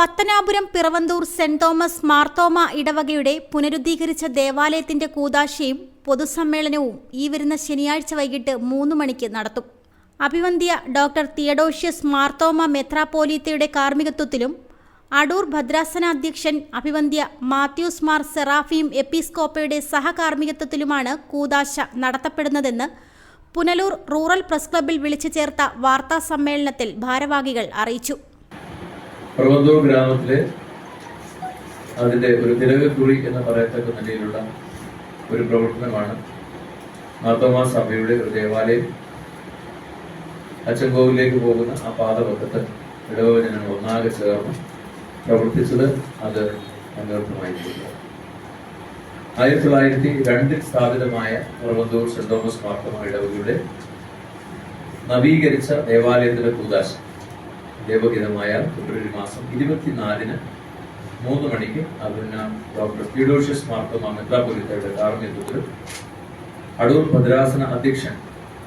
Pathanapuram Piravanthoor saint Thomas Marthoma ഇടവകയുടെ പുനരുദ്ധീകരിച്ച ദേവാലയത്തിന്റെ കൂതാശയും പൊതുസമ്മേളനവും ഈ വരുന്ന ശനിയാഴ്ച വൈകിട്ട് മൂന്ന് മണിക്ക് നടത്തും. അഭിവന്ധ്യ ഡോക്ടർ തിയഡോഷ്യസ് മാർത്തോമ മെത്രാപ്പോലീത്തയുടെ കാർമ്മികത്വത്തിലും അടൂർ ഭദ്രാസന അധ്യക്ഷൻ അഭിവന്ധ്യ മാത്യൂസ് മാർ സെറാഫിയും എപ്പിസ്കോപ്പയുടെ സഹകാർമ്മികത്വത്തിലുമാണ് കൂതാശ നടത്തപ്പെടുന്നതെന്ന് പുനലൂർ റൂറൽ പ്രസ് ക്ലബ്ബിൽ വിളിച്ചു ചേർത്ത വാർത്താ സമ്മേളനത്തിൽ ഭാരവാഹികൾ അറിയിച്ചു. പറവന്തൂർ ഗ്രാമത്തിലെ അതിന്റെ ഒരു നിലവിൽക്കുറി എന്ന് പറയത്തക്ക നിലയിലുള്ള ഒരു പ്രവർത്തനമാണ് മാർത്തോമാ സഭയുടെ ഒരു ദേവാലയം. അച്ചൻകോവിലേക്ക് പോകുന്ന ആ പാതപക്കത്ത് ഇടവചനങ്ങൾ ഒന്നാകെ ചേർന്ന് പ്രവർത്തിച്ചത് അത് അനർത്ഥമായിട്ടുണ്ട് ആയിരത്തി തൊള്ളായിരത്തി രണ്ടിൽ സ്ഥാപിതമായ പ്രവന്തൂർ സെന്റ് തോമസ് മാർത്തോമ ഇടവകയുടെ നവീകരിച്ച ദേവാലയത്തിന്റെ കൂതാശ. ദേവഗീതമായ ഫെബ്രുവരി മാസം ഇരുപത്തിനാലിന് മൂന്ന് മണിക്ക് അതിന് ഡോക്ടർ പീഡോഷ്യസ് മാർത്തോമ മെത്രാപൊലിത്തയുടെ കാർമ്മികത്വത്തിലും അടൂർ ഭദ്രാസന അധ്യക്ഷൻ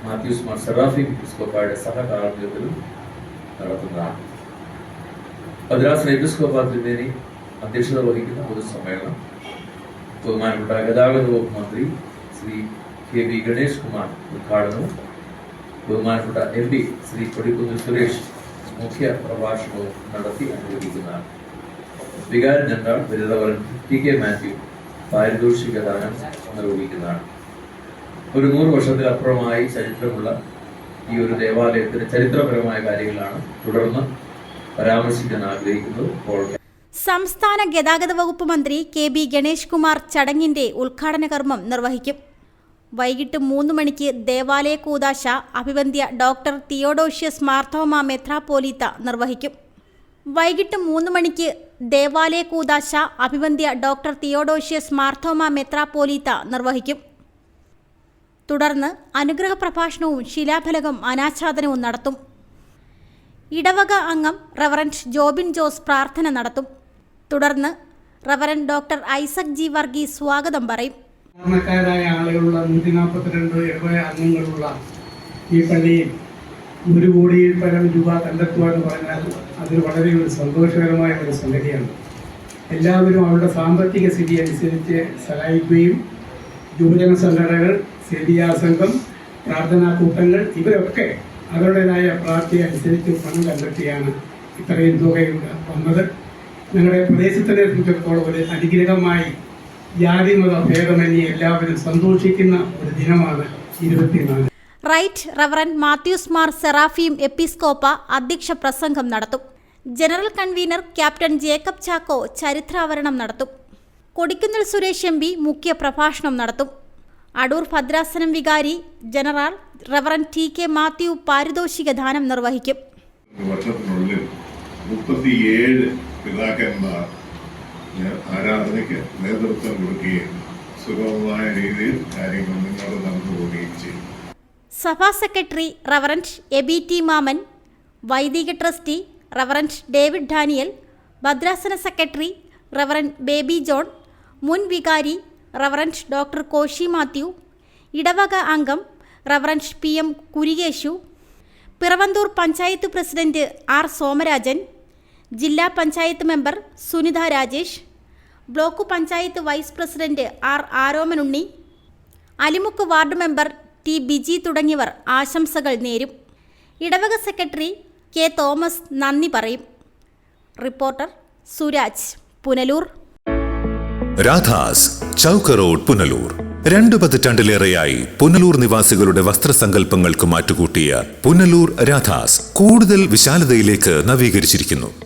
മാത്യൂസ് മാർ സെറാഫി എപ്പിസ്കോപ്പായുടെ സഹകാർമ്മികത്തിലും നടത്തുന്നതാണ്. ഭദ്രാസന എപ്പിസ്കോപ്പ തിരുമേനി അധ്യക്ഷത വഹിക്കുന്ന ഒരു സമ്മേളനം ബഹുമാനപ്പെട്ട ഗതാഗത വകുപ്പ് മന്ത്രി ശ്രീ കെ വി ഗണേഷ് കുമാർ ഉദ്ഘാടനവും ബഹുമാനപ്പെട്ട എം പി ശ്രീ കൊടിക്കുന്നിൽ സുരേഷ് മുഖ്യ പ്രഭാഷണവും നടത്തി അനുവദിക്കുന്നതാണ്. വികാര ജനറൽ ബിരുദവരൻ ടി കെ മാത്യു പാരിതോഷിക ദാനം നിർവഹിക്കുന്നതാണ്. ഒരു നൂറ് വർഷത്തിലപ്പുറമായി ചരിത്രമുള്ള ഈ ഒരു ദേവാലയത്തിന്റെ ചരിത്രപരമായ കാര്യങ്ങളാണ് തുടർന്ന് പരാമർശിക്കാൻ ആഗ്രഹിക്കുന്നത് ഇപ്പോൾ. സംസ്ഥാന ഗതാഗത വകുപ്പ് മന്ത്രി കെ ബി ഗണേഷ് കുമാർ ചടങ്ങിന്റെ ഉദ്ഘാടന കർമ്മം നിർവഹിക്കും. വൈകിട്ട് മൂന്ന് മണിക്ക് ദേവാലയ കൂതാശ അഭിവന്ധ്യ ഡോക്ടർ തിയോഡോഷ്യസ് മാർത്തോമ മെത്രാപ്പോലീത്ത നിർവഹിക്കും. വൈകിട്ട് മൂന്ന് മണിക്ക് ദേവാലയ കൂതാശ അഭിവന്ധ്യ ഡോക്ടർ തിയോഡോഷ്യസ് മാർത്തോമ മെത്രാപ്പോലീത്ത നിർവഹിക്കും. തുടർന്ന് അനുഗ്രഹ പ്രഭാഷണവും ശിലാഫലകം അനാച്ഛാദനവും നടത്തും. ഇടവക അംഗം റവറന്റ് ജോബിൻ ജോസ് പ്രാർത്ഥന നടത്തും. തുടർന്ന് reverend doctor Isaac G Varghese സ്വാഗതം പറയും. സാധാരണക്കാരായ ആളുകളുള്ള നൂറ്റി നാൽപ്പത്തിരണ്ട് ഇടവക അംഗങ്ങളുള്ള ഈ പള്ളിയിൽ ഒരു കോടിയിൽ പരം രൂപ കണ്ടെത്തുക എന്ന് പറഞ്ഞാൽ അത് വളരെ ഒരു സന്തോഷകരമായ ഒരു സംഗതിയാണ്. എല്ലാവരും അവരുടെ സാമ്പത്തിക സ്ഥിതി അനുസരിച്ച് സഹായിക്കുകയും യുവജന സംഘടനകൾ സേവിയാ സംഘം പ്രാർത്ഥനാ കൂട്ടങ്ങൾ ഇവരൊക്കെ അവരുടേതായ പ്രാർത്ഥന അനുസരിച്ച് പണം കണ്ടെത്തിയാണ് ഇത്രയും തുകയുണ്ട് വന്നത്. ഞങ്ങളുടെ പ്രദേശത്തിനെ സംബന്ധിച്ചിടത്തോളം ഒരു അനുഗ്രഹമായി ജാതി മത ഭേദമന്യേ എല്ലാവരും സന്തോഷിക്കുന്ന ഒരു ദിനമാണ് ഇരുപത്തിനാല്. റൈറ്റ് റവറന്റ് മാത്യൂസ് മാർ സെറാഫിയും എപ്പിസ്കോപ്പ അധ്യക്ഷ പ്രസംഗം നടത്തും. General convener captain Jacob Chacko ചരിത്രാവരണം നടത്തും. കൊടിക്കുന്നിൽ സുരേഷ് എം പി മുഖ്യ പ്രഭാഷണം നടത്തും. അടൂർ ഭദ്രാസനം വികാരി general reverend T K Mathew പാരിതോഷിക ദാനം നിർവഹിക്കും. വർഷത്തിനുള്ളിൽ മുപ്പത്തിയേഴ് പിതാക്കന്മാർ ആരാധനയ്ക്ക് നേതൃത്വം കൊടുക്കുകയും സുഗമമായ രീതിയിൽ കാര്യങ്ങൾ മുന്നോട്ട് നടന്നു പോവുകയും ചെയ്യും. സഭാ secretary reverend AB T Mammen വൈദിക ട്രസ്റ്റി റവറന്റ് ഡേവിഡ് ഡാനിയൽ ഭദ്രാസന സെക്രട്ടറി റവറന്റ് ബേബി ജോൺ മുൻ വികാരി റവറന്റ് ഡോക്ടർ കോശി മാത്യു ഇടവക അംഗം reverend P M Kurikesu Piravanthoor panchayat president R Somarajan ജില്ലാ panchayat member Sunitha Rajesh block panchayat vice president R Aromanunni Alimukku ward member T Biji തുടങ്ങിയവർ ആശംസകൾ നേരും. ഇടവക സെക്രട്ടറി കെ തോമസ് നന്ദി പറയും. റിപ്പോർട്ടർ സുരാജ് പുനലൂർ. രാധാസ് ചൗക്ക് റോഡ് പുനലൂർ. രണ്ടു പതിറ്റാണ്ടിലേറെയായി പുനലൂർ നിവാസികളുടെ വസ്ത്രസങ്കല്പങ്ങൾക്ക് മാറ്റുകൂട്ടിയ പുനലൂർ രാധാസ് കൂടുതൽ വിശാലതയിലേക്ക് നവീകരിച്ചിരിക്കുന്നു.